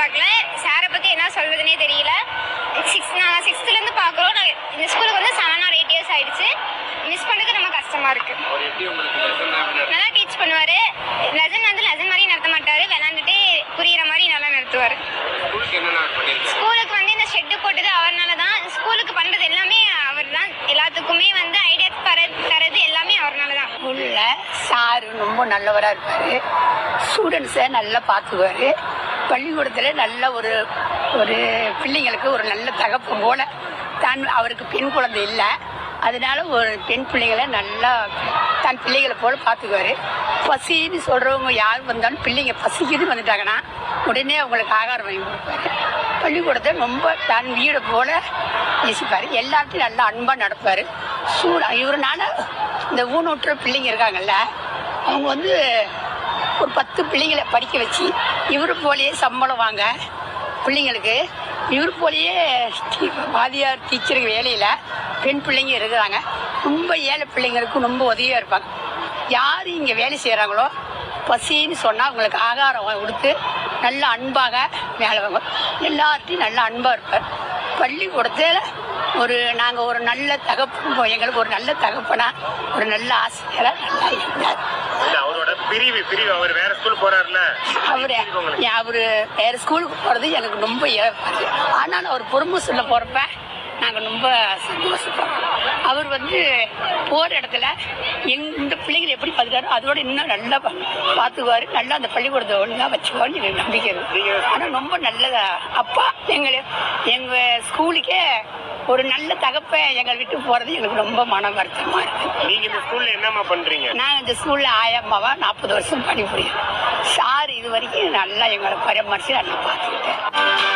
பார்க்கல. சாரை பற்றி என்ன சொல்றதுனே தெரியல. சிக்ஸ் நாங்கள் சிக்ஸ்த்துலேருந்து பார்க்குறோம். நான் இந்த ஸ்கூலுக்கு வந்து செவன் ஆர் எயிட் இயர்ஸ் ஆயிடுச்சு. மிஸ் பண்ணுறது ரொம்ப கஷ்டமாக இருக்குது நல்லா டீச் பண்ணுவார். லெசன் வந்து லெசன் மாதிரி நடத்த மாட்டார். விளாண்டுட்டு புரியுற மாதிரி நல்லா நடத்துவார். ஸ்கூலுக்கு என்னென்ன பண்ணியிருக்காரு ஸ்கூலுக்கு வந்து இந்த ஷெட்டு போட்டது அவர்னால தான் ஸ்கூலுக்கு பண்ணுறது எல்லாமே அவர் தான் எல்லாத்துக்குமே வந்து ஐடியா தர தரது எல்லாமே அவர்னால தான் ஸ்கூலில் சாரு ரொம்ப நல்லவராக இருப்பார். ஸ்டூடெண்ட்ஸை நல்லா பார்த்துக்குவார் பள்ளிக்கூடத்தில் நல்ல ஒரு ஒரு பிள்ளைங்களுக்கு ஒரு நல்ல தகப்பு போல தான் அவருக்கு பெண் குழந்தை இல்லை. அதனால ஒரு பெண் பிள்ளைங்களை நல்லா தன் பிள்ளைகளை போல் பார்த்துக்குவார் பசின்னு சொல்கிறவங்க யார் வந்தாலும் பிள்ளைங்க பசிக்குது வந்துட்டாங்கன்னா உடனே அவங்களுக்கு ஆகாரம் வாங்கி கொடுப்பாரு. பள்ளிக்கூடத்தை ரொம்ப தன் வீடை போல் நேசிப்பார். எல்லாத்தையும் நல்லா அன்பாக நடப்பார். சூட இவருனால இந்த ஊனூற்ற பிள்ளைங்க இருக்காங்கல்ல அவங்க வந்து ஒரு பத்து பிள்ளைங்களை படிக்க வச்சு இவரு போலேயே சம்பளம் வாங்க பிள்ளைங்களுக்கு. இவர் போலேயே வாதியார் டீச்சருக்கு வேலையில் பெண் பிள்ளைங்க இருக்கிறாங்க. ரொம்ப ஏழை பிள்ளைங்களுக்கு ரொம்ப உதவியாக இருப்பாங்க. யார் இங்கே வேலை செய்கிறாங்களோ பசின்னு சொன்னால் அவங்களுக்கு ஆகாரம் கொடுத்து நல்ல அன்பாக வேலை வாங்க எல்லார்ட்டையும் நல்ல அன்பாக இருப்பார் பள்ளிக்கூடத்தில் ஒரு நாங்கள் ஒரு நல்ல தகப்பு எங்களுக்கு ஒரு நல்ல தகப்பனா ஒரு நல்ல ஆசிரியராக நல்லா இருந்தார். பிரிவு பிரிவு அவர் வேற ஸ்கூல் போறாருல அவரு அவரு வேற ஸ்கூலுக்கு போறது எனக்கு ரொம்ப ஆனாலும் அவர் பொறுமை சொல்ல போறப்ப நாங்க ரொம்ப சந்தோஷப்படுறோம் அவர் வந்து போற இடத்துல எங் இந்த பிள்ளைங்களை எப்படி பார்த்துக்காரோ அதோட இன்னும் நல்லா பார்த்துக்குவாரு நல்லா அந்த பள்ளிக்கூடத்தை ஒழுங்கா வச்சுக்குவாருன்னு எனக்கு நம்பிக்கை இருக்கு. ஆனா ரொம்ப நல்லதா அப்பா எங்களை எங்க ஸ்கூலுக்கே ஒரு நல்ல தகப்ப எங்களை விட்டு போறது எனக்கு ரொம்ப மன வருத்தமா இருக்கு. நீங்க இந்த ஸ்கூல்ல என்னம்மா பண்றீங்க? நான் இந்த ஸ்கூல்ல ஆயம்மாவா நாற்பது வருஷம் பணிபுரியும் சார் இது வரைக்கும் நல்லா எங்களை பராமரிச்சு நல்லா பார்த்துக்கிட்டேன்